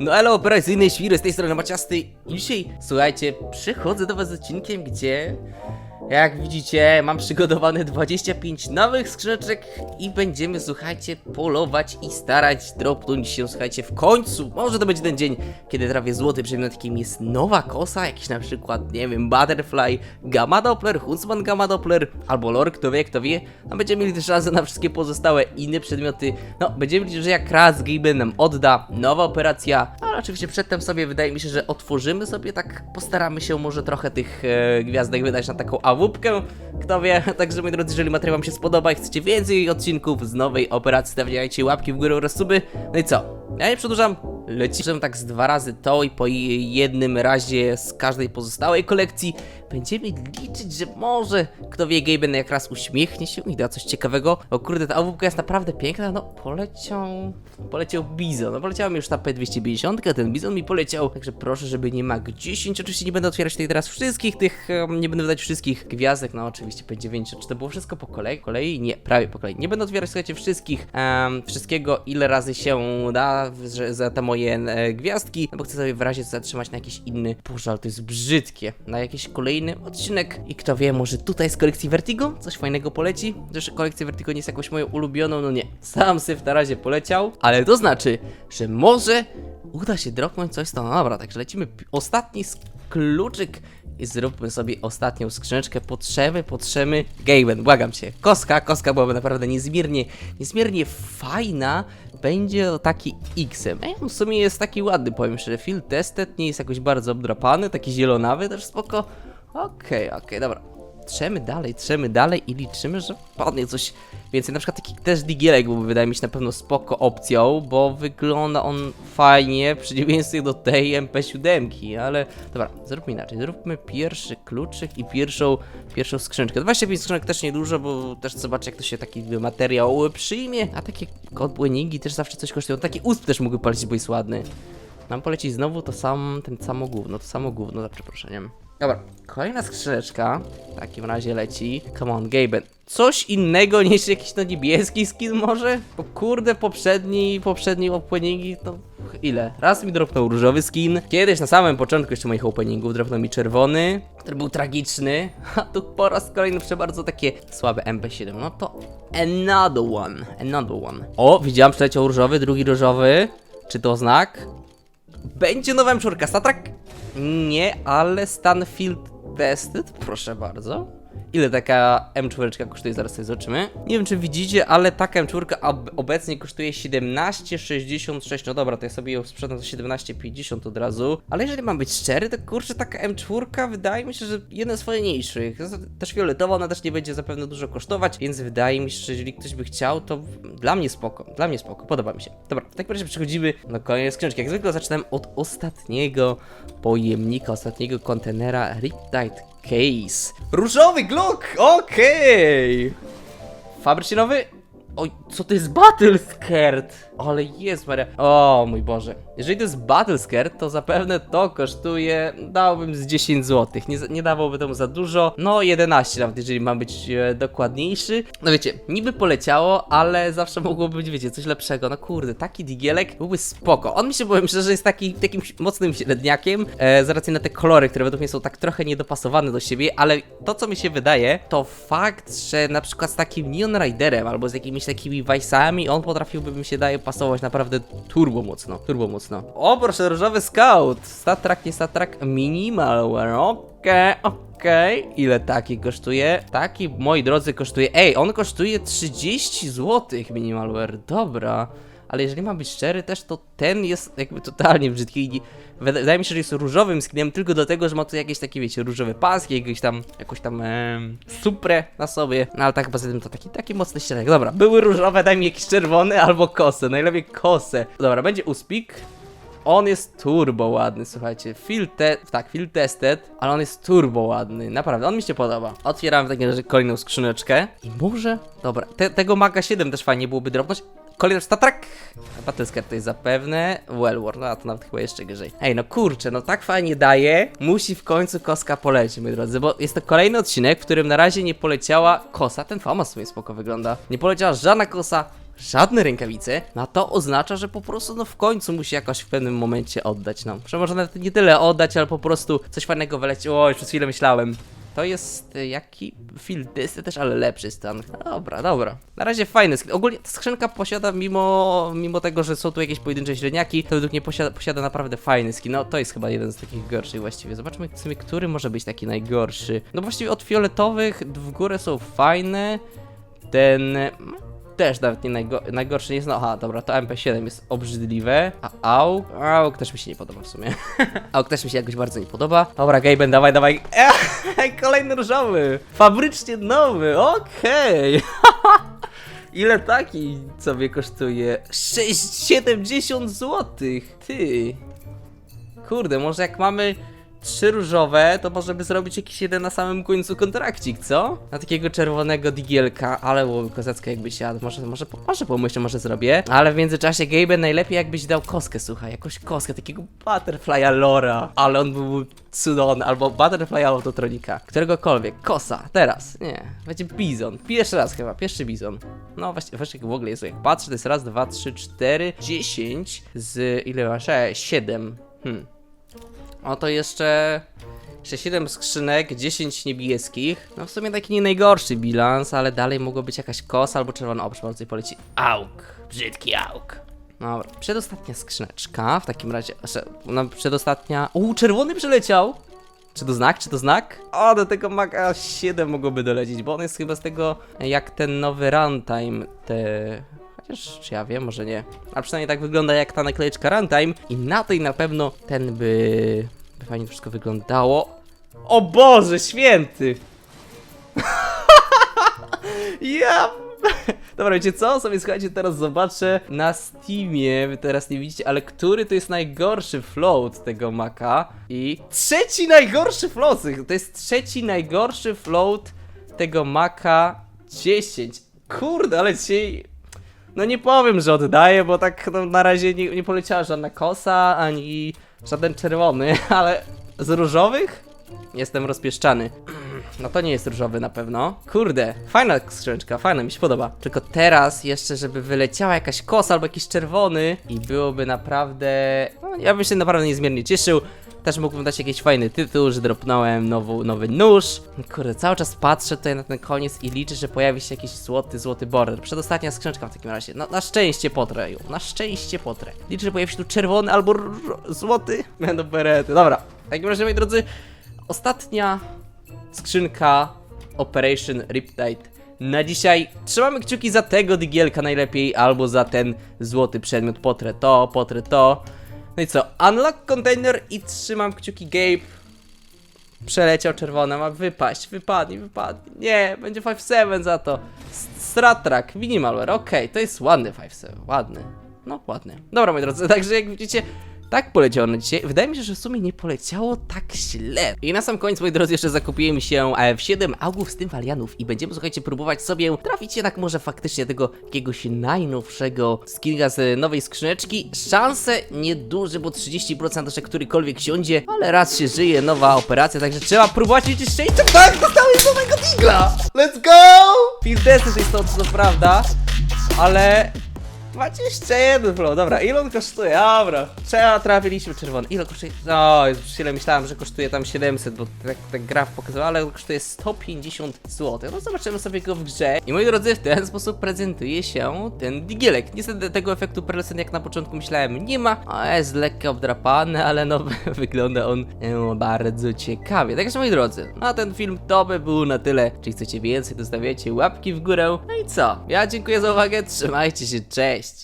No elo, operacyjnej świry z tej strony Maciasty. I dzisiaj, słuchajcie, przychodzę do was z odcinkiem, gdzie jak widzicie, mam przygotowane 25 nowych skrzyneczek i będziemy, słuchajcie, polować i starać dropnąć się, słuchajcie, w końcu, może to będzie ten dzień, kiedy trafię złoty przedmiot, jakim jest nowa kosa, jakiś na przykład, nie wiem, Butterfly, Gamma Doppler, Huntsman Gamma Doppler, albo Lore, kto wie, kto wie, no będziemy mieli też szansę na wszystkie pozostałe inne przedmioty, no będziemy liczyć, że jak raz Gaben nam odda, nowa operacja, oczywiście przedtem sobie wydaje mi się, że otworzymy sobie, tak postaramy się może trochę tych e, gwiazdek wydać na taką awupkę, kto wie, także moi drodzy, jeżeli materiał wam się spodoba i chcecie więcej odcinków z nowej operacji, stawiajcie łapki w górę oraz suby, no i co, ja nie przedłużam, lecimy tak z dwa razy to i po jednym razie z każdej pozostałej kolekcji będziemy liczyć, że może, kto wie, Gaben jak raz uśmiechnie się i da coś ciekawego. O kurde, ta awupka jest naprawdę piękna, no poleciał, poleciał Bizon, no poleciała mi już ta P250, a ten Bizon mi poleciał, także proszę, żeby nie Mag 10, oczywiście nie będę otwierać tutaj teraz wszystkich tych, nie będę wydać wszystkich gwiazdek, no oczywiście P9, czy to było wszystko po kolei? kolei? Nie, prawie po kolei. Nie będę otwierać, słuchajcie, wszystkich, em, wszystkiego, ile razy się da że, za te moje e, gwiazdki, no bo chcę sobie w razie zatrzymać na jakiś inny, ale to jest brzydkie, na jakiś kolejny odcinek. I kto wie, może tutaj z kolekcji Vertigo coś fajnego poleci, chociaż kolekcja Vertigo nie jest jakąś moją ulubioną, no nie, sam syf na razie poleciał, ale to znaczy, że może uda się dropnąć coś to, no dobra, także lecimy, ostatni kluczyk i zróbmy sobie ostatnią skrzyneczkę. Potrzemy, potrzemy. Gaben, błagam cię. Koska, koska byłaby naprawdę niezmiernie, niezmiernie fajna. Będzie taki X-em. W sumie jest taki ładny, powiem szczerze. Field tested nie jest jakoś bardzo obdrapany, taki zielonawy też spoko. Okej, okej, dobra. Trzemy dalej, trzemy dalej i liczymy, że padnie coś więcej. Na przykład taki też digielek byłby wydaje mi się na pewno spoko opcją, bo wygląda on fajnie w przeciwieństwie do tej MP7, ale dobra, zróbmy inaczej. Zróbmy pierwszy kluczyk i pierwszą, pierwszą skrzyneczkę. 25 skrzynek też niedużo, bo też zobaczę jak to się taki materiał przyjmie, a takie kotbłęniki też zawsze coś kosztują. Taki usp też mógłby polecić, bo jest ładny. Nam poleci znowu to sam, ten samo gówno, to samo gówno, za przeproszeniem. Dobra, kolejna skrzyneczka w takim razie leci. Come on, Gaben. Coś innego niż jakiś no niebieski skin może? Bo kurde, poprzedni, poprzedni openingi to ile? Raz mi dropnął różowy skin. Kiedyś na samym początku jeszcze moich openingów dropnął mi czerwony, który był tragiczny. A tu po raz kolejny przy bardzo takie słabe MP7. No to another one, another one. O, widziałam, przeleciał różowy, drugi różowy. Czy to znak? Będzie nowa M4 Statrak? Nie, ale Stanfield Tested, proszę bardzo. Ile taka M4 kosztuje? Zaraz sobie zobaczymy. Nie wiem, czy widzicie, ale taka M4 ob obecnie kosztuje 17,66. No dobra, to ja sobie ją sprzedam za 17,50 od razu. Ale jeżeli mam być szczery, to kurczę, taka M4 wydaje mi się, że jedna z fajniejszych. Też fioletowa, ona też nie będzie zapewne dużo kosztować, więc wydaje mi się, że jeżeli ktoś by chciał, to dla mnie spoko. Dla mnie spoko, podoba mi się. Dobra, w takim razie przechodzimy do kolejnej skrzyneczki. Jak zwykle zaczynam od ostatniego pojemnika, ostatniego kontenera Riptide Case. Różowy Glock! Okej! Fabrycznie nowy? Oj, co to jest Battle Skirt? Ale jest Maria. O mój Boże. Jeżeli to jest Battle Skirt, to zapewne to kosztuje, dałbym z 10 zł. Nie, nie dawałby temu za dużo. No 11 nawet, jeżeli mam być e, dokładniejszy. No wiecie, niby poleciało, ale zawsze mogłoby być, wiecie, coś lepszego. No kurde, taki digielek byłby spoko. On mi się, powiem szczerze, jest taki, takim mocnym średniakiem, e, z racji na te kolory, które według mnie są tak trochę niedopasowane do siebie, ale to, co mi się wydaje, to fakt, że na przykład z takim Neon Riderem albo z jakimiś takimi Vice'ami, on potrafiłby mi się daje pasować naprawdę turbo mocno, turbo mocno. O, proszę, różowy scout, StatTrak, nie StatTrak, minimalware, okej, okej. Ile taki kosztuje? Taki, moi drodzy, kosztuje, ej, on kosztuje 30 zł minimalware, dobra. Ale jeżeli mam być szczery, też to ten jest jakby totalnie brzydki. Wydaje mi się, że jest różowym skinem tylko dlatego, że ma tu jakieś takie, wiecie, różowe paski, jakieś tam, jakąś tam em, suprę na sobie. No ale tak poza tym to taki, taki mocny ścianek. Dobra, były różowe, daj mi jakiś czerwony albo kosę, najlepiej kosę. Dobra, będzie uspik. On jest turbo ładny, słuchajcie. Feel tak, feel tested, ale on jest turbo ładny. Naprawdę, on mi się podoba. Otwieram w takim razie kolejną skrzyneczkę. I może. Dobra, te, tego Maga 7 też fajnie byłoby dropnąć. Kolejny Statrak. Battlescar to jest zapewne. Wellwar, no a to nawet chyba jeszcze gorzej. Ej, no kurczę, no tak fajnie daje. Musi w końcu koska polecieć, moi drodzy, bo jest to kolejny odcinek, w którym na razie nie poleciała kosa. Ten famas w sumie spoko wygląda. Nie poleciała żadna kosa, żadne rękawice, no to oznacza, że po prostu no w końcu musi jakoś w pewnym momencie oddać, no. Że może nawet nie tyle oddać, ale po prostu coś fajnego wyleci. Oj, przez chwilę myślałem. To jest y, jaki film Disney też, ale lepszy stan. Dobra, dobra. Na razie fajny skin. Ogólnie ta skrzynka posiada, mimo, mimo tego, że są tu jakieś pojedyncze średniaki, to według mnie posiada, posiada naprawdę fajny skin. No to jest chyba jeden z takich gorszych właściwie. Zobaczmy sobie, który może być taki najgorszy. No właściwie od fioletowych w górę są fajne. Ten też nawet nie najgo najgorszy jest. No aha, dobra, to MP7 jest obrzydliwe. A AUK? AUK też mi się nie podoba w sumie. AUK też mi się jakoś bardzo nie podoba. Dobra, Gaben, dawaj, dawaj. Ej, kolejny różowy. Fabrycznie nowy, okej. Ile taki sobie kosztuje? 6,70 zł. Ty. Kurde, może jak mamy trzy różowe, to możemy zrobić jakiś jeden na samym końcu kontrakcik, co? Na takiego czerwonego digielka, ale byłoby kozacka jakby siadł. Może, może, może pomyślę, może zrobię. Ale w międzyczasie Gaben najlepiej jakbyś dał koskę, słuchaj, jakąś koskę, takiego Butterfly'a Lora. Ale on był cudowny, albo Butterfly'a Autotronika. Któregokolwiek. Kosa, teraz. Nie, będzie Bizon. Pierwszy raz chyba, pierwszy Bizon. No właśnie, właśnie w ogóle jest, jak patrzę, to jest raz, dwa, trzy, cztery, dziesięć z ile masz? E, siedem. Hmm. O to jeszcze. Jeszcze 7 skrzynek, 10 niebieskich. No w sumie taki nie najgorszy bilans, ale dalej mogło być jakaś kosa albo czerwona. O, proszę bardzo, poleci auk. Brzydki auk. Dobra, przedostatnia skrzyneczka. W takim razie. No, przedostatnia. U, czerwony przyleciał! Czy to znak, czy to znak? O, do tego Maga 7 mogłoby dolecieć, bo on jest chyba z tego, jak ten nowy runtime, te... Chociaż, czy ja wiem, może nie. A przynajmniej tak wygląda jak ta naklejeczka runtime i na tej na pewno ten by... fajnie wszystko wyglądało. O Boże, święty! ja... Dobra, wiecie co? Sobie słuchajcie, teraz zobaczę na Steamie, wy teraz nie widzicie, ale który to jest najgorszy float tego Maka i trzeci najgorszy float, to jest trzeci najgorszy float tego Maka 10. Kurde, ale dzisiaj no nie powiem, że oddaję, bo tak no, na razie nie, nie poleciała żadna kosa, ani żaden czerwony, ale z różowych jestem rozpieszczany. No to nie jest różowy na pewno. Kurde, fajna skrzyneczka, fajna, mi się podoba. Tylko teraz jeszcze, żeby wyleciała jakaś kosa albo jakiś czerwony i byłoby naprawdę... No, ja bym się naprawdę niezmiernie cieszył. Też mógłbym dać jakiś fajny tytuł, że dropnąłem nowy, nowy nóż. Kurde, cały czas patrzę tutaj na ten koniec i liczę, że pojawi się jakiś złoty, złoty border. Przedostatnia skrzyneczka w takim razie. No, na szczęście potrę ją, na szczęście potrę. Liczę, że pojawi się tu czerwony albo złoty. Będą berety. Dobra, w takim razie, moi drodzy, ostatnia skrzynka Operation Riptide. Na dzisiaj trzymamy kciuki za tego digielka najlepiej, albo za ten złoty przedmiot. Potrę to, potrę to. No i co? Unlock container i trzymam kciuki Gabe. Przeleciał czerwone, ma wypaść, wypadnie, wypadnie. Nie, będzie 5-7 za to. S- Strat track, minimalware, okej, to jest ładny 5-7, ładny. No, ładny. Dobra, moi drodzy, także jak widzicie, tak poleciało na dzisiaj. Wydaje mi się, że w sumie nie poleciało tak źle. I na sam koniec, moi drodzy, jeszcze zakupiłem się e, w 7 augów z tym walianów i będziemy, słuchajcie, próbować sobie trafić jednak może faktycznie tego jakiegoś najnowszego skina z nowej skrzyneczki. Szanse nieduże, bo 30% że którykolwiek siądzie, ale raz się żyje, nowa operacja, także trzeba próbować liczyć szczęście. Tak, dostałeś nowego digla! Let's go! Field testy to jest to, co prawda, ale Macie jeszcze jeden flow, dobra, ile on kosztuje? Dobra, trzeba trafiliśmy czerwony. Ile kosztuje? O, Jezu, przez chwilę myślałem, że kosztuje tam 700, bo tak, tak graf pokazywał, ale kosztuje 150 zł. No zobaczymy sobie go w grze. I moi drodzy, w ten sposób prezentuje się ten digielek. Niestety tego efektu pearlescent jak na początku myślałem nie ma, a jest lekko obdrapany, ale no wygląda on e, bardzo ciekawie. Także moi drodzy, na ten film to by było na tyle. Jeśli chcecie więcej, to stawiacie łapki w górę. No i co? Ja dziękuję za uwagę, trzymajcie się, cześć!